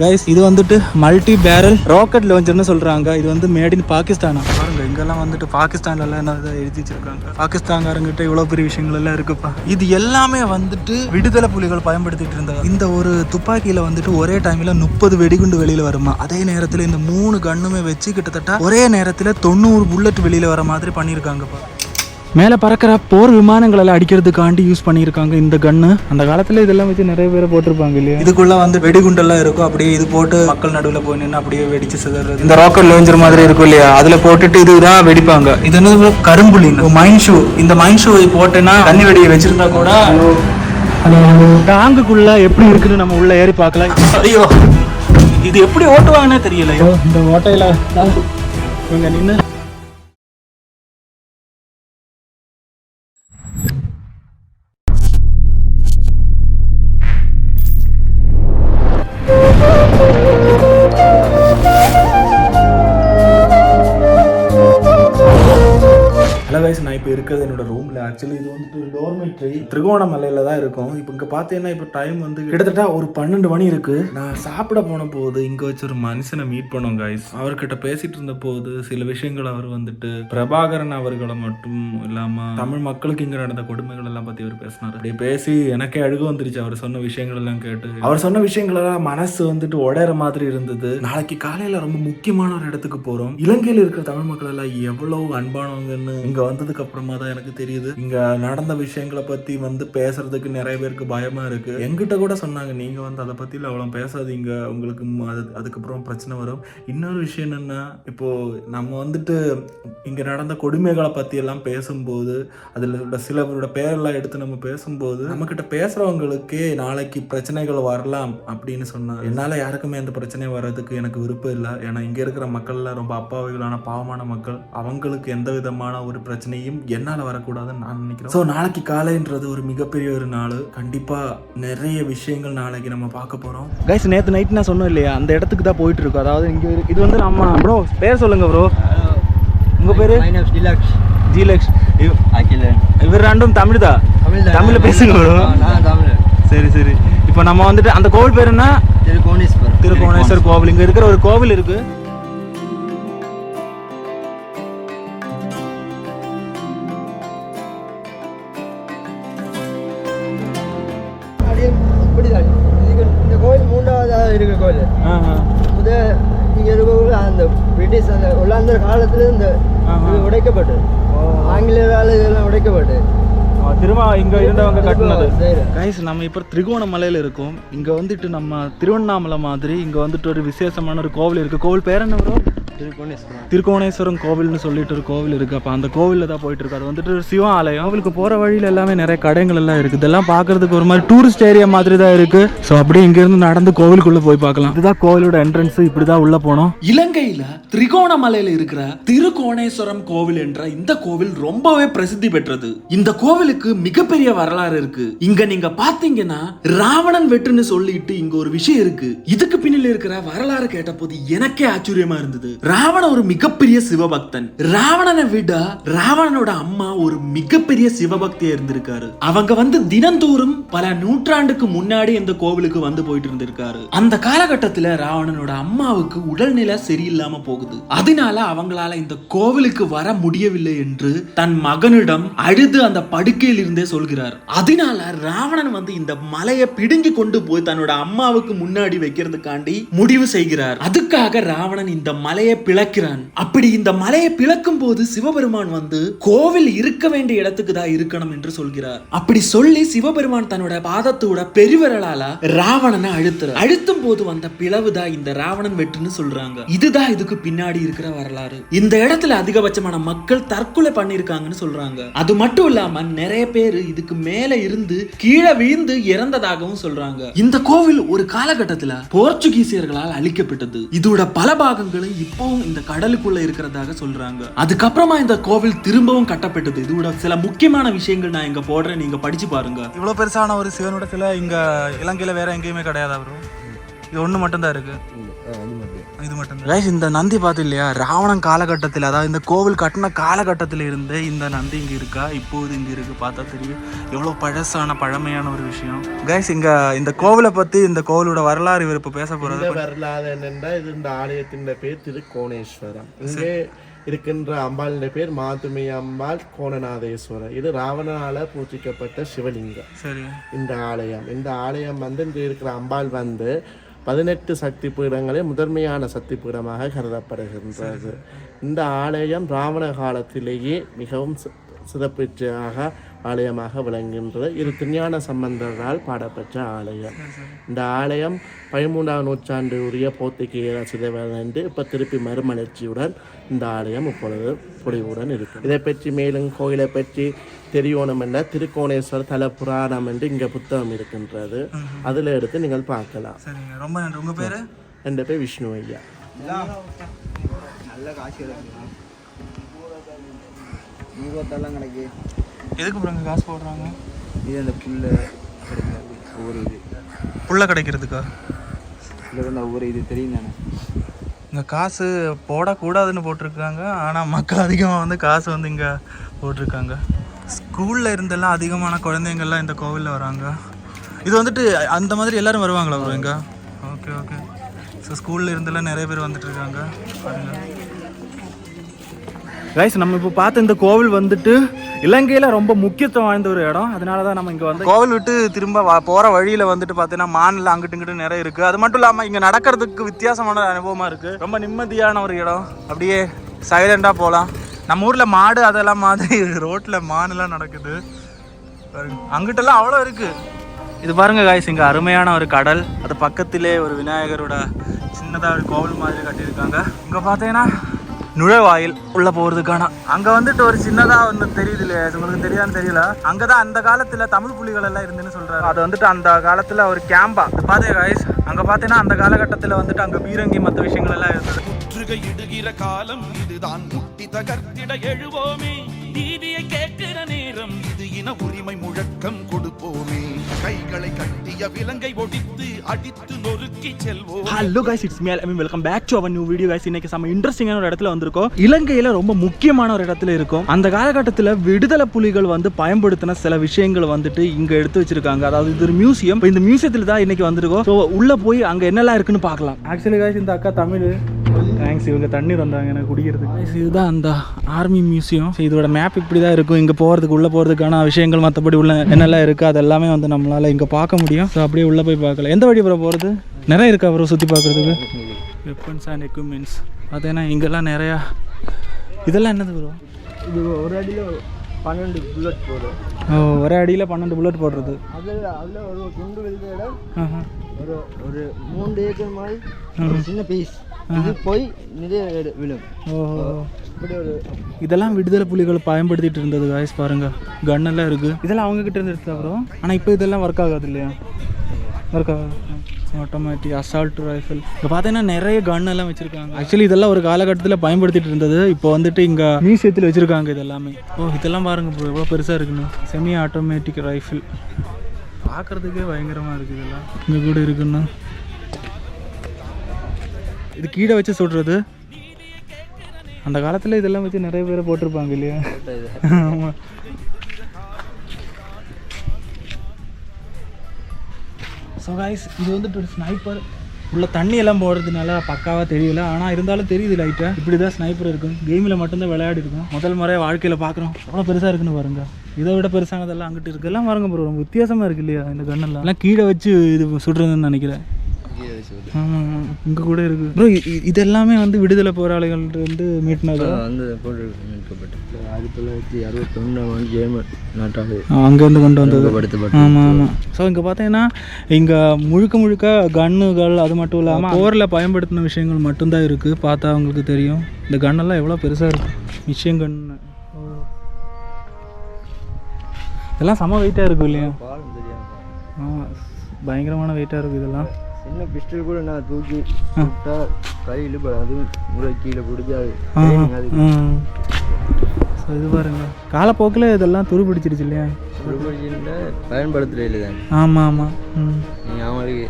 Guys இது வந்துட்டு multi barrel rocket லான்ச்சர்னு சொல்றாங்க. இது வந்து மேட் இன் பாகிஸ்தானா? பாருங்க இங்கெல்லாம் வந்துட்டு பாகிஸ்தான்ல எல்லாம் என்ன எழுதி வச்சிருக்காங்க. பாகிஸ்தான்காரங்கிட்ட இவ்வளவு பெரிய விஷயங்கள் எல்லாம் இருக்குப்பா. இது எல்லாமே வந்துட்டு விடுதலை புலிகள் பயன்படுத்திட்டு இருந்தாங்க இந்த ஒரு துப்பாக்கியில வந்துட்டு ஒரே டைம்ல முப்பது வெடிகுண்டு வெளியில வருமா? அதே நேரத்துல இந்த மூணு கண்ணுமே வச்சு கிட்டத்தட்ட ஒரே நேரத்துல தொண்ணூறு புல்லட் வெளியில வர மாதிரி பண்ணியிருக்காங்கப்பா. மேலே பறக்கிற போர் விமானங்கள் எல்லாம் அடிக்கிறதுக்காண்டி யூஸ் பண்ணியிருக்காங்க இந்த கன்னு அந்த காலத்துல இதெல்லாம் வச்சு நிறைய பேர் போட்டிருப்பாங்க இல்லையா? இதுக்குள்ள வந்து வெடிகுண்டெல்லாம் இருக்கும். அப்படியே இது போட்டு மக்கள் நடுவில் போய் நின்று அப்படியே வெடிச்சு சிதறது. இந்த ராக்கெட் லான்ச்சர் மாதிரி இருக்கும் இல்லையா? அதுல போட்டுட்டு இதுதான் வெடிப்பாங்க. இது என்ன கரும்புலி. மைன் ஷூ இந்த மைன் ஷூ போட்டேன்னா தண்ணி வெடியை வச்சிருந்தா கூட டேங்குக்குள்ள எப்படி இருக்குன்னு நம்ம உள்ள ஏறி பார்க்கலாம். ஐயோ இது எப்படி ஓட்டுவாங்கன்னே தெரியல இந்த ஓட்டையில இவங்க நின்று ஹலோ கைஸ் நான் இப்போ இருக்கிறது என்னோட ரூமில் ஆக்சுவலி இது வந்துட்டு டோர்மெட்ரி திருகோணமலையில் தான் இருக்கும். இப்போ இங்கே பார்த்தீங்கன்னா இப்போ டைம் வந்து கிட்டத்தட்ட ஒரு பன்னெண்டு மணி இருக்குது நான் சாப்பிட போன போது இங்கே வச்சு ஒரு மனுஷனை மீட் பண்ணோம் கைஸ் அவர்கிட்ட பேசிட்டு இருந்த போது சில விஷயங்கள் அவர் வந்துட்டு பிரபாகரன் அவர்களை மட்டும் இல்லாமல் தமிழ் மக்களுக்கு இங்கே நடந்த கொடுமைகள் எல்லாம் பற்றி அவர் பேசினார். அப்படியே பேசி எனக்கே அழுக வந்துருச்சு. அவர் சொன்ன விஷயங்கள் எல்லாம் கேட்டு. அவர் சொன்ன விஷயங்கள் எல்லாம் மனசு வந்துட்டு உடையிற மாதிரி இருந்தது. நாளைக்கு காலையில் ரொம்ப முக்கியமான ஒரு இடத்துக்கு போகிறோம் இலங்கையில் இருக்கிற தமிழ் மக்கள் எல்லாம் எவ்வளோ அன்பானவங்கன்னு இங்கே வந்ததுக்கு அப்புறமா தான் எனக்கு தெரியுது. இங்க நடந்த விஷயங்களை பத்தி வந்து பேசுறதுக்கு நிறைய பேருக்கு பயமா இருக்கு. எங்கிட்ட கூட சொன்னாங்க நீங்க வந்து அதை பத்தி அவ்வளோ பேசாதீங்க. உங்களுக்கு அது அதுக்கப்புறம் பிரச்சனை வரும். இன்னொரு விஷயம் என்னன்னா இப்போ நம்ம வந்துட்டு இங்க நடந்த கொடுமைகளை பத்தி எல்லாம் பேசும்போது அதுல உள்ள சிலவரோட பேரெல்லாம் எடுத்து நம்ம பேசும்போது நம்ம கிட்ட பேசுறவங்களுக்கே நாளைக்கு பிரச்சனைகள் வரலாம் அப்படின்னு சொன்னாங்க என்னால யாருக்குமே எந்த பிரச்சனையும் வர்றதுக்கு எனக்கு விருப்பம் இல்லை. ஏன்னா இங்க இருக்கிற மக்கள்லாம் ரொம்ப அப்பாவிகளான பாவமான மக்கள். அவங்களுக்கு எந்த விதமான ஒரு பிரச்சனை பிரச்சனையும் என்னால வரக்கூடாதுன்னு நான் நினைக்கிறேன். ஸோ நாளைக்கு காலைன்றது ஒரு மிகப்பெரிய ஒரு நாள். கண்டிப்பா நிறைய விஷயங்கள் நாளைக்கு நம்ம பார்க்க போறோம். கைஸ் நேற்று நைட் நான் சொன்னோம் இல்லையா? அந்த இடத்துக்கு தான் போயிட்டு இருக்கோம் அதாவது இங்க இது வந்து நம்ம ப்ரோ பேர் சொல்லுங்க ப்ரோ உங்க பேரு? My name is Deluxe. ஜீலக்ஷ் Akilan. இவர் ரெண்டும் தமிழ் தான். தமிழ். தமிழ்ல பேசுங்க ப்ரோ ஆ, நான் தமிழ். சரி சரி. இப்போ நம்ம வந்துட்டு அந்த கோவில் பேர் என்ன? திருக்கோணேஸ்வரம். திருக்கோணேஸ்வர் கோவில். இங்க இருக்கிற ஒரு கோவில் இருக்கு. இருக்கிற கோயில் முத இங்க இருக்க அந்த பிரிட்டிஷ் அந்த உள்ளாந்தர் காலத்துல இந்த உடைக்கப்பட்டது. ஆங்கிலேயரால இதெல்லாம் உடைக்கப்பட்டது திரும்ப இங்க இருந்தவங்க கட்டினது. கைஸ் நம்ம இப்போ திருகோணமலையில இருக்கோம். இங்க வந்துட்டு நம்ம திருவண்ணாமலை மாதிரி இங்க வந்துட்டு ஒரு விசேஷமான ஒரு கோவில் இருக்கு. கோவில் பேர் என்ன ப்ரோ திருக்கோணேஸ்வரம். திருக்கோணேஸ்வரம் கோவில்னு சொல்லிட்டு ஒரு கோவில் இருக்கு. அப்போ அந்த கோவிலில் தான் போயிட்டு இருக்கு அது வந்துட்டு சிவ ஆலயம் கோவிலுக்கு போற வழியில எல்லாமே நிறைய கடைகள் எல்லாம் இருக்கு. இதெல்லாம் பார்க்கிறதுக்கு ஒரு மாதிரி டூரிஸ்ட் ஏரியா மாதிரி தான் இருக்கு. ஸோ அப்படியே இங்க இருந்து நடந்து கோவிலுக்குள்ள போய் பார்க்கலாம். இதுதான் கோவிலோட என்ட்ரன்ஸ் இப்படி தான் உள்ள போனோம். இலங்கையில திரிகோணமலையில இருக்கிற திருக்கோணேஸ்வரம் கோவில் என்ற இந்த கோவில் ரொம்பவே பிரசித்தி பெற்றது. இந்த கோவிலுக்கு மிகப்பெரிய வரலாறு இருக்கு. இங்க நீங்க பாத்தீங்கன்னா ராவணன் வெட்டுன்னு சொல்லிட்டு இங்க ஒரு விஷயம் இருக்கு. இதுக்கு பின்னில் இருக்கிற வரலாறு கேட்டபோது எனக்கே ஆச்சரியமா இருந்தது. ராவணன் ஒரு மிகப்பெரிய சிவபக்தன். ராவணனை விட ராவணனோட அம்மா ஒரு மிகப்பெரிய சிவபக்தியா இருந்திருக்காரு. அவங்க வந்து தினந்தோறும் பல நூற்றாண்டுக்கு முன்னாடி இந்த கோவிலுக்கு வந்து போயிட்டு இருந்திருக்காரு அந்த காலகட்டத்துல ராவணனோட அம்மாவுக்கு உடல்நிலை சரியில்லாம போகுது. அதனால அவங்களால இந்த கோவிலுக்கு வர முடியவில்லை என்று தன் மகனிடம் அழுது அந்த படுக்கையில் இருந்தே சொல்கிறார். அதனால ராவணன் வந்து இந்த மலையை பிடுங்கி கொண்டு போய் தன்னோட அம்மாவுக்கு முன்னாடி வைக்கிறதுக்காண்டி முடிவு செய்கிறார். அதுக்காக ராவணன் இந்த மலையை பிளக்கிறான். அப்படி இந்த மலையை பிளக்கும் போது சிவபெருமான் வந்து கோவில் இருக்க வேண்டிய இடத்துக்கு தான் இருக்கணும் என்று சொல்கிறார். அப்படி சொல்லி சிவபெருமான் தன்னோட பாதத்தோட பெருவிரலால ராவணனை அழுத்துற அழுத்தும் போது வந்த பிளவு தான் இந்த ராவணன் வெட்டுன்னு சொல்றாங்க. இதுதான் இதுக்கு பின்னாடி இருக்கிற வரலாறு. இந்த இடத்துல அதிகபட்சமான மக்கள் தற்கொலை பண்ணிருக்காங்கன்னு சொல்றாங்க. அது மட்டும் இல்லாம நிறைய பேர் இதுக்கு மேல இருந்து கீழே வீழ்ந்து இறந்ததாகவும் சொல்றாங்க. இந்த கோவில் ஒரு காலகட்டத்துல போர்ச்சுகீசியர்களால் அழிக்கப்பட்டது. இதோட பல பாகங்களும் இப்போ இப்பவும் இந்த கடலுக்குள்ள இருக்கிறதாக சொல்றாங்க. அதுக்கப்புறமா இந்த கோவில் திரும்பவும் கட்டப்பட்டது. இதோட சில முக்கியமான விஷயங்கள் நான் இங்க போடுறேன். நீங்க படிச்சு பாருங்க. இவ்வளோ பெருசான ஒரு சிவனோட சிலை இங்க இலங்கையில வேற எங்கேயுமே கிடையாதா ப்ரோ இது ஒன்று மட்டும்தான் இருக்கு. இது மட்டும் கைஸ் இந்த நந்தி பார்த்து இல்லையா ராவணன் காலகட்டத்தில் அதாவது இந்த கோவில் கட்டின காலகட்டத்தில் இருந்து இந்த நந்தி இங்கே இருக்கா? இப்போது இங்கே இருக்கு. பார்த்தா தெரியும். எவ்வளோ பழசான பழமையான ஒரு விஷயம். கைஸ் இங்க இந்த கோவிலை பத்தி இந்த கோவிலோட வரலாறு இவர் இப்போ பேச போறது இந்த வரலாறு என்னென்றா இது இந்த ஆலயத்தின் பேர் திருக்கோணேஸ்வரம். இங்கே இருக்கின்ற அம்பாளின் பேர் மாதுமை அம்பாள் கோணநாதேஸ்வரர். இது ராவணனால பூஜிக்கப்பட்ட சிவலிங்கம். சரி. இந்த ஆலயம். இந்த ஆலயம் வந்து இங்கே இருக்கிற அம்பாள் வந்து பதினெட்டு சக்தி பீடங்களே முதன்மையான சக்தி பீடமாக கருதப்படுகின்றது. இந்த ஆலயம் ராவண காலத்திலேயே மிகவும் சி- சிறப்புற்றாக ஆலயமாக விளங்குகின்றது. இது திருஞான சம்பந்தரால் பாடப்பெற்ற ஆலயம். இந்த ஆலயம் பதிமூன்றாம் நூற்றாண்டு உரிய போர்த்துகீய சிதைவதென்று இப்போ திருப்பி மறுமலர்ச்சியுடன் இந்த ஆலயம் இப்பொழுது பொலிவுடன் இருக்கு இதை பற்றி மேலும் கோயிலை பற்றி தெரியணும் என்ற திருக்கோணேஸ்வரர் தல புராணம் என்று இங்கே புத்தகம் இருக்கின்றது. அதில் எடுத்து நீங்கள் பார்க்கலாம். சரிங்க. ரொம்ப நன்றி. உங்க பேரு? என் பேர் விஷ்ணு ஐயா. நல்ல காசு இருபத்தெல்லாம் கிடைக்கு. எதுக்கு அப்புறம் காசு போடுறாங்க? இது அந்த புல்லு கிடைக்காது. ஒவ்வொரு இது. புள்ள கிடைக்கிறதுக்கா? இதில் வந்து ஒவ்வொரு இது தெரியும் தானே. இங்கே காசு போடக்கூடாதுன்னு போட்டிருக்காங்க. ஆனால் மக்கள் அதிகமாக வந்து காசு வந்து இங்கே போட்டிருக்காங்க. ஸ்கூலில் இருந்தெல்லாம் அதிகமான குழந்தைங்கள்லாம் இந்த கோவிலில் வராங்க. இது வந்துட்டு அந்த மாதிரி எல்லாரும் வருவாங்களா ப்ரோ இங்கே? ஓகே ஓகே ஸோ ஸ்கூலில் இருந்தெல்லாம் நிறைய பேர் வந்துட்டு இருக்காங்க. கைஸ் நம்ம இப்போ பார்த்த இந்த கோவில் வந்துட்டு இலங்கையில் ரொம்ப முக்கியத்துவம் வாய்ந்த ஒரு இடம். அதனால தான் நம்ம இங்கே வந்து கோவில் விட்டு திரும்ப வா போகிற வழியில் வந்துட்டு பார்த்தீங்கன்னா மானில் அங்கிட்டு இங்கிட்டு நிறைய இருக்குது அது மட்டும் இல்லாமல் இங்கே நடக்கிறதுக்கு வித்தியாசமான அனுபவமாக இருக்குது ரொம்ப நிம்மதியான ஒரு இடம். அப்படியே சைலண்டாக போகலாம் நம்ம ஊரில் மாடு அதெல்லாம் மாதிரி ரோட்டில் மானெல்லாம் நடக்குது. பாருங்க. அங்கிட்டெல்லாம் அவ்வளோ இருக்குது இது பாருங்க காய்ஸ் இங்கே அருமையான ஒரு கடல். அது பக்கத்திலே ஒரு விநாயகரோட சின்னதாக ஒரு கோவில் மாதிரி கட்டியிருக்காங்க. இங்கே பார்த்தீங்கன்னா நுழைவாயில் உள்ள போகிறதுக்கான அங்கே வந்துட்டு ஒரு சின்னதாக ஒன்று தெரியுது இல்லையா இது உங்களுக்கு தெரியாதுன்னு தெரியல. அங்கே தான் அந்த காலத்தில் தமிழ் புலிகள் எல்லாம் இருந்துன்னு சொல்கிறாரு அது வந்துட்டு அந்த காலத்தில் ஒரு கேம்பா. பார்த்தே காய்ஸ் அங்கே பார்த்தீங்கன்னா அந்த காலகட்டத்தில் வந்துட்டு அங்கே பீரங்கி மற்ற விஷயங்கள் எல்லாம் இருந்தது. முற்றுகையிடுகிற காலம் இதுதான். முட்டி தகர்த்திட எழுவோமே. நீதியை கேட்கிற நேரம். இது இன உரிமை முழக்கம் கொடுப்போமே. கைகளை கட்டிய விலங்கை ஒடித்து அடித்து நொறுக்கி செல்வோம். ஹலோ கைஸ் இட்ஸ் மேல் I mean welcome back to our new video guys இன்னைக்கு செம்ம இன்ட்ரெஸ்டிங்கான ஒரு இடத்துல வந்திருக்கோம். இலங்கையில ரொம்ப முக்கியமான ஒரு இடத்துல இருக்கும். அந்த காலகட்டத்தில் விடுதலை புலிகள் வந்து பயன்படுத்தின சில விஷயங்கள் வந்துட்டு இங்க எடுத்து வச்சிருக்காங்க. அதாவது இது ஒரு மியூசியம் இந்த மியூசியத்தில் தான் இன்னைக்கு வந்திருக்கோம். ஸோ உள்ள போய் அங்க என்னெல்லாம் இருக்குன்னு பார்க்கலாம். ஆக்சுவலி கைஸ் இந்த அக்கா தமிழ். தேங்க்ஸ் இவங்க தண்ணி தந்தாங்க எனக்கு குடிக்கிறதுக்கு. இதுதான் அந்த ஆர்மி மியூசியம் இதோட மேப் இப்படி தான் இருக்கும். இங்கே போகிறதுக்கு உள்ளே போகிறதுக்கான விஷயங்கள் மற்றபடி உள்ள என்னெல்லாம் இருக்குது அது எல்லாமே வந்து நம்மளால் இங்கே பார்க்க முடியும். ஸோ அப்படியே உள்ளே போய் பார்க்கலாம். எந்த வழி ப்ரோ போகிறது நிறைய இருக்கா ப்ரோ சுற்றி பார்க்குறதுக்கு? வெப்பன்ஸ் அண்ட் எக்யூப்மெண்ட்ஸ் பார்த்தீங்கன்னா இங்கெல்லாம் நிறையா இதெல்லாம் என்னது ப்ரோ இது ஒரு அடியில் பன்னெண்டு புல்லட் போடும் ஓ ஒரே அடியில் பன்னெண்டு புல்லட் போடுறது. அதில் அதில் ஒரு குண்டு விழுந்த இடம். ஒரு ஒரு மூன்று ஏக்கர் மாதிரி சின்ன பீஸ் இது போய் நிறைய விழும். ஓ இப்படி ஒரு இதெல்லாம் விடுதலை புலிகள் பயன்படுத்திட்டு இருந்தது காய்ஸ் பாருங்க. கன் எல்லாம் இருக்கு. இதெல்லாம் அவங்க கிட்ட இருந்து எடுத்தா ப்ரோ ஆனால் இப்போ இதெல்லாம் ஒர்க் ஆகாது இல்லையா? ஒர்க் ஆகாது. ஆட்டோமேட்டிக் அசால்ட் ரைஃபிள் இப்போ பார்த்தீங்கன்னா நிறைய கன் எல்லாம் வச்சிருக்காங்க. ஆக்சுவலி இதெல்லாம் ஒரு காலகட்டத்தில் பயன்படுத்திட்டு இருந்தது. இப்போ வந்துட்டு இங்கே மியூசியத்தில் வச்சிருக்காங்க இது எல்லாமே ஓ இதெல்லாம் பாருங்க ப்ரோ எவ்வளோ பெருசாக இருக்குன்னு. செமி ஆட்டோமேட்டிக் ரைஃபிள் பார்க்குறதுக்கே பயங்கரமாக இருக்குது இதெல்லாம். இங்கே கூட இருக்குன்னா. இது கீழே வச்சு சுடுறது. அந்த காலத்தில் இதெல்லாம் வச்சு நிறைய பேரை போட்டிருப்பாங்க இல்லையா? ஆமாம் ஸோ காய்ஸ் இது வந்துட்டு ஒரு ஸ்னைப்பர் உள்ள தண்ணி எல்லாம் போடுறதுனால பக்காவாக தெரியல. ஆனால் இருந்தாலும் தெரியுது லைட்டாக இப்படி தான் ஸ்னைப்பர் இருக்கும். கேமில் மட்டும்தான் விளையாடி இருக்கும். முதல் முறையாக வாழ்க்கையில் பார்க்குறோம் அவ்வளோ பெருசாக இருக்குன்னு பாருங்க. இதை விட பெருசானதெல்லாம் அங்கிட்டு இருக்கு. எல்லாம் பாருங்க ப்ரோ ரொம்ப வித்தியாசமாக இருக்கு இல்லையா இந்த கண்ணெல்லாம்? எல்லாம் கீழே வச்சு இது சுடுறதுன்னு நினைக்கிறேன். ஆமாம் இங்கே கூட இருக்கு. ப்ரோ இது எல்லாமே வந்து விடுதலை போராளிகள்ட்ட வந்து மீட்டினது வந்து போட்டு மீட்கப்பட்டு. ஆயிரத்தி தொள்ளாயிரத்தி அறுபத்தொன்னு வந்து ஜெர்மன் நாட்டால் அங்கேருந்து கொண்டு வந்தது. படுத்தப்பட்டு ஆமாம் ஆமாம் ஸோ இங்கே பார்த்தீங்கன்னா இங்கே முழுக்க முழுக்க கன்னுகள் அது மட்டும் இல்லாமல் போரில் பயன்படுத்தின விஷயங்கள் மட்டும்தான் இருக்குது பார்த்தா அவங்களுக்கு தெரியும். இந்த கன்னெல்லாம் எவ்வளோ பெருசாக இருக்குது மிஷின் கன்னு இதெல்லாம் செம வெயிட்டாக இருக்கும் இல்லையா? ஆமாம் பயங்கரமான வெயிட்டாக இருக்குது இதெல்லாம். சின்ன பிஸ்டல் கூட நான் தூக்கி விட்டா கை இழுப்பேன் அது முறை கீழே பிடிச்சி அது ஆ training அது ஸோ இது பாருங்க. காலப்போக்கில் இதெல்லாம் துரு பிடிச்சிருச்சு இல்லையா? பயன்படுத்துறது இல்லை தான் ஆமாம் ஆமாம் ம். நீங்கள் அவங்களுக்கு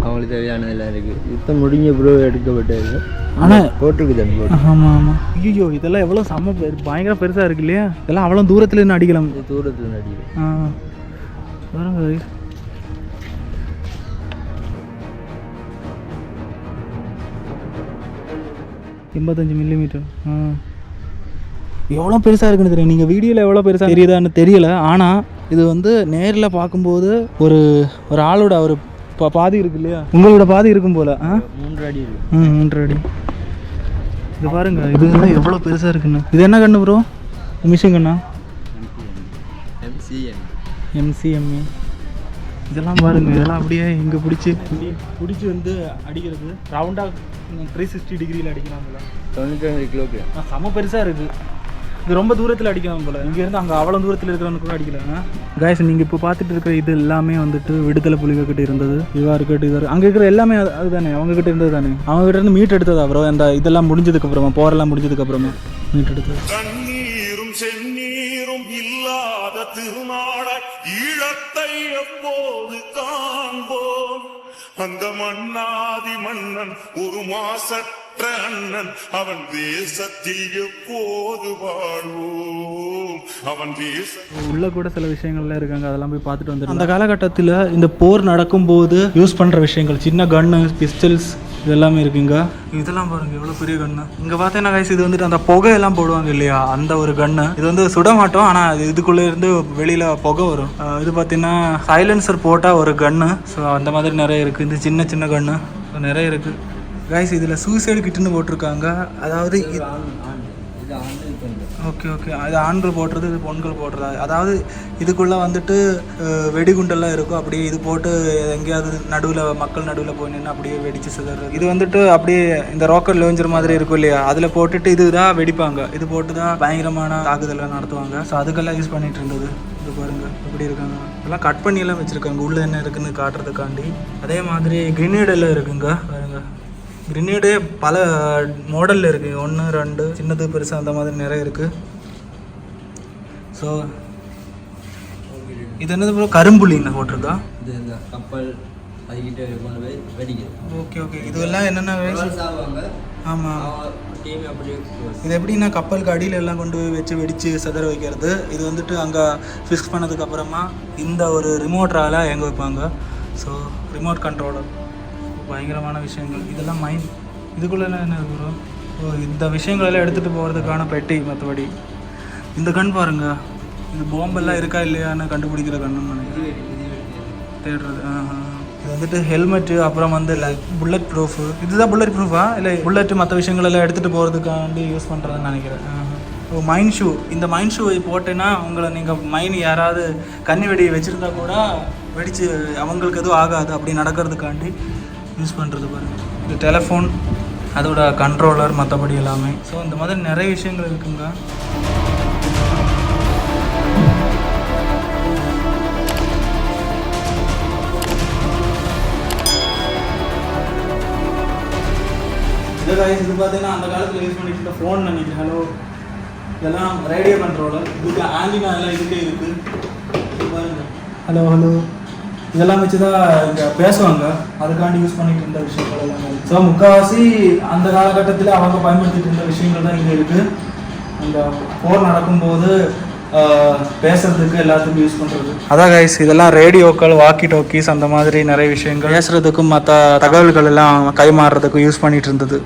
அவங்களுக்கு தேவையானதெல்லாம் இருக்குது யுத்தம் முடிஞ்ச பிறகு எடுக்கப்பட்டது. ஆனால் போட்டிருக்கு போட்டு? ஆமாம் ஆமாம் ஐயோ இதெல்லாம் எவ்வளோ செம்ம பயங்கர பெருசாக இருக்கு இல்லையா? இதெல்லாம் அவ்வளோ தூரத்துல இருந்து அடிக்கலாம். தூரத்தில் நடிகர் ஆ. எண்பத்தஞ்சு மில்லிமீட்டர் ஆ. எவ்வளோ பெருசாக இருக்குன்னு தெரியும். நீங்கள் வீடியோவில் எவ்வளோ பெருசாக தெரியுதான்னு தெரியல. ஆனால் இது வந்து நேரில் பார்க்கும்போது ஒரு ஒரு ஆளோட ஒரு பா பாதி இருக்கு இல்லையா? உங்களோட பாதி இருக்கும் போல. ஆ? மூன்று அடி இருக்கு. ம் மூன்று அடி. இது பாருங்க இது எல்லாம் எவ்வளோ பெருசாக இருக்குன்னு. இது என்ன கண்ணு ப்ரோ மிஷின் கண்ணா எம்சிஎம் எம்சிஎம்ஏ இதெல்லாம் பாருங்க இதெல்லாம் அப்படியே இங்கே பிடிச்சி. பிடிச்சி வந்து அடிக்கிறது ரவுண்டாக த்ரீ சிக்ஸ்டி டிகிரியில் அடிக்கிறாங்களா தொண்ணூற்றி ரெண்டு கிலோகிராம் ஆ செம பெருசாக இருக்குது இது ரொம்ப தூரத்தில் அடிக்கலாம் போல. இங்கேருந்து அங்கே அவ்வளோ தூரத்தில் இருக்கிறவனு கூட அடிக்கலாம் காய்ஸ் நீங்கள் இப்போ பார்த்துட்டு இருக்கிற இது எல்லாமே வந்துட்டு விடுதலை புலிகள் கிட்ட இருந்தது. இதுவாக இருக்கட்டும் இது அங்கே இருக்கிற எல்லாமே அது அதுதானே? அவங்க கிட்ட இருந்தது தானே? அவங்க கிட்ட இருந்து மீட் எடுத்தது அப்புறம் அந்த இதெல்லாம் முடிஞ்சதுக்கு அப்புறமா போரெல்லாம் முடிஞ்சதுக்கு அப்புறமா? மீட் எடுத்தது. கண்ணீரும் செந்நீரும் இல்லாத எப்போது காண்போம் அந்த மன்னாதி மன்னன் ஒரு மாசற்ற அண்ணன். அவன் தேசத்தில் எப்போது வாழ்வோம். அவன் தேச உள்ள கூட சில விஷயங்கள்லாம் இருக்காங்க. அதெல்லாம் போய் பார்த்துட்டு வந்து அந்த காலகட்டத்தில் இந்த போர் நடக்கும்போது யூஸ் பண்ணுற விஷயங்கள் சின்ன கன்னு பிஸ்டல்ஸ் இதெல்லாமே இருக்குங்க. இதெல்லாம் பாருங்க எவ்வளோ பெரிய கண்ணு. இங்கே பார்த்தீங்கன்னா கைஸ் இது வந்துட்டு அந்த புகையெல்லாம் போடுவாங்க இல்லையா? அந்த ஒரு கன்னு இது வந்து சுட மாட்டோம் ஆனால் அது இதுக்குள்ளே இருந்து வெளியில் புகை வரும். இது பார்த்தீங்கன்னா சைலன்சர் போட்டால் ஒரு கன்னு ஸோ அந்த மாதிரி நிறைய இருக்குது இந்த சின்ன சின்ன கண்ணு. நிறைய இருக்குது கைஸ் இதில் சூசைடு கிட்டுன்னு போட்டிருக்காங்க. அதாவது இது- இது ஆண்டு இப்போ ஓகே ஓகே. அது ஆண்கள் போடுறது இது பெண்கள் போடுறது. அதாவது இதுக்குள்ளே வந்துட்டு வெடிகுண்டெல்லாம் இருக்கும். அப்படியே இது போட்டு எங்கேயாவது நடுவில் மக்கள் நடுவில் போய் நின்று அப்படியே வெடிச்சு சிதறது. இது வந்துட்டு அப்படியே இந்த ராக்கெட் லோஞ்சர் மாதிரி இருக்கும் இல்லையா? அதில் போட்டுட்டு இதுதான் வெடிப்பாங்க. இது போட்டு தான் பயங்கரமான தாக்குதலை நடத்துவாங்க. ஸோ அதுக்கெல்லாம் யூஸ் பண்ணிட்டு இருந்தது. இது பாருங்க எப்படி இருக்காங்க. எல்லாம் கட் பண்ணியெல்லாம் வச்சுருக்காங்க. உள்ளே என்ன இருக்குன்னு காட்டுறதுக்காண்டி. அதே மாதிரி கிரினேடெல்லாம் இருக்குங்க. பாருங்க. கிரினேடே பல மாடலில் இருக்குது ஒன்று ரெண்டு சின்னது பெருசு அந்த மாதிரி நிறைய இருக்குது ஸோ இது என்னது ப்ரோ கரும்புலின்னு போட்டிருக்கா? இது இந்த கப்பல் அதுக்கிட்ட கொண்டு போய் வெடிக்கிறது ஓகே ஓகே இதெல்லாம் என்னென்ன ஆமாம். இது எப்படின்னா கப்பலுக்கு அடியில் எல்லாம் கொண்டு போய் வச்சு வெடித்து சிதற வைக்கிறது. இது வந்துட்டு அங்கே ஃபிக்ஸ் பண்ணதுக்கு அப்புறமா இந்த ஒரு ரிமோட்ரால் எங்கே வைப்பாங்க. ஸோ ரிமோட் கண்ட்ரோலர் பயங்கரமான விஷயங்கள். இதெல்லாம் மைண்ட் இதுக்குள்ளே என்ன இருக்கிறோம் ஓ இந்த விஷயங்களெல்லாம் எடுத்துகிட்டு போகிறதுக்கான பெட்டி மற்றபடி இந்த கண் பாருங்க. இது பாம்பெல்லாம் இருக்கா இல்லையான்னு கண்டுபிடிக்கிற கண்ணுன்னு நினைக்கிறேன். தேடுறது இது வந்துட்டு ஹெல்மெட்டு அப்புறம் வந்து லைக் புல்லட் ப்ரூஃப் இதுதான் புல்லட் ப்ரூஃபா இல்லை புல்லட்டு மற்ற விஷயங்களெல்லாம் எடுத்துகிட்டு போகிறதுக்காண்டி யூஸ் பண்ணுறதுன்னு நினைக்கிறேன். ஓ மைண்ட் ஷூ இந்த மைண்ட் ஷூ போட்டேன்னா உங்களை நீங்கள் மைண்ட் யாராவது கன்னி வெடி வச்சுருந்தா கூட வெடித்து அவங்களுக்கு எதுவும் ஆகாது. அப்படி நடக்கிறதுக்காண்டி யூஸ் பண்ணுறது பாருங்க. இது டெலஃபோன் அதோட கண்ட்ரோலர் மற்றபடி எல்லாமே. ஸோ இந்த மாதிரி நிறைய விஷயங்கள் இருக்குங்க. இது இது பார்த்தீங்கன்னா அந்த காலத்தில் யூஸ் பண்ணிட்டு இருந்த ஃபோன் நினைக்கிறேன். ஹலோ இதெல்லாம் ரேடியோ கண்ட்ரோலர் இதுக்கு ஆண்டினா எல்லாம் இதுக்கே இருக்கு. இது பாருங்க. ஹலோ ஹலோ இதெல்லாம் வச்சு தான் இங்கே பேசுவாங்க. அதுக்காண்டி யூஸ் பண்ணிட்டு இருந்த விஷயங்கள் எல்லாமே ஸோ முக்கால்வாசி அந்த காலகட்டத்தில் அவங்க பயன்படுத்திட்டு இருந்த விஷயங்கள் தான் இங்கே இருக்குது அந்த போர் நடக்கும்போது பேசுறதுக்கு எல்லாத்துக்கும் யூஸ் பண்ணுறது அதான் கைஸ் இதெல்லாம் ரேடியோக்கள் வாக்கி டோக்கிஸ் அந்த மாதிரி நிறைய விஷயங்கள். பேசுறதுக்கும் மற்ற தகவல்கள் எல்லாம் கைமாறுறதுக்கும் யூஸ் பண்ணிட்டு இருந்தது.